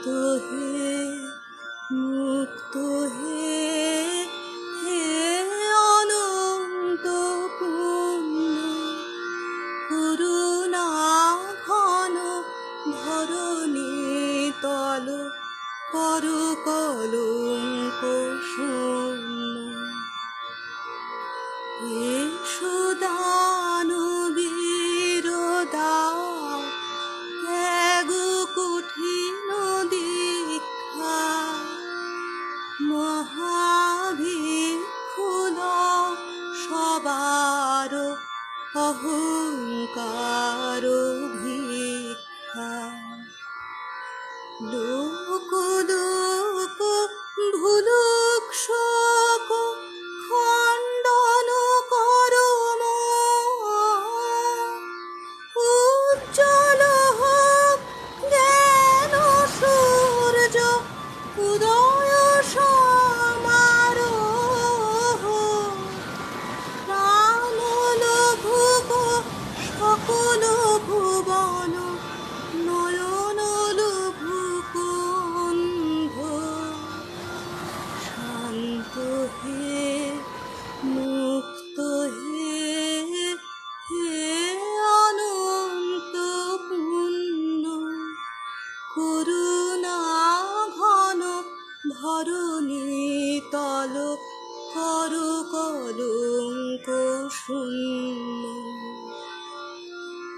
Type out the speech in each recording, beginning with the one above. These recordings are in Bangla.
শান্ত হে, মুক্ত হে হে অনন্ত পূর্ণ। করুণা ঘন তল, করু কলঙ্ক শূন্য। এসো দানবীর অহংকার লোক লোক ভুলুক শোক খণ্ডন উজ্জ্বল হোক জ্ঞান সূর্য উদয় ধরণী তল কর কলঙ্ক শূন্য।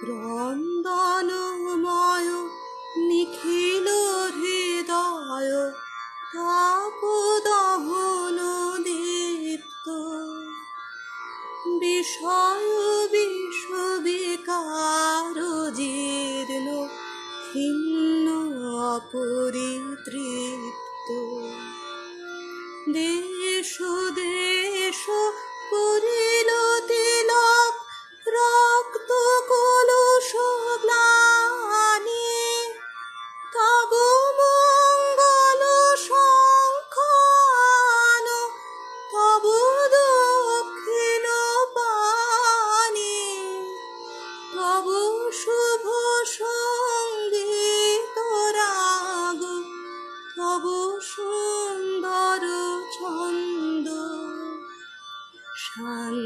রন্দনময় নিখিল হৃদয় তাপদহন দীপ্ত বিষয় দেশ দেশ করিল তিলক রক্ত কলুষ গ্লানি। তব মঙ্গল শঙ্খান তব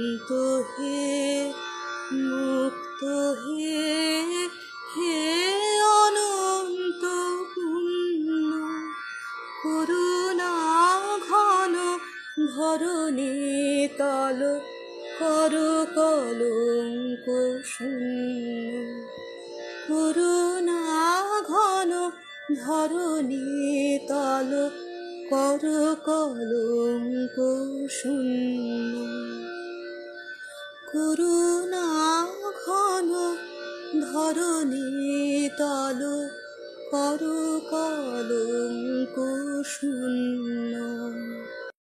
শান্ত হে, মুক্ত হে হে অনন্ত পূর্ণ। করুণা ঘন ধরণী তল, কর কলঙ্ক শূন্য। করুণা ঘন ধরণী তল, কর কলঙ্ক শূন্য। করুণা ঘন ধরণী তল কর কলঙ্ক শূন্য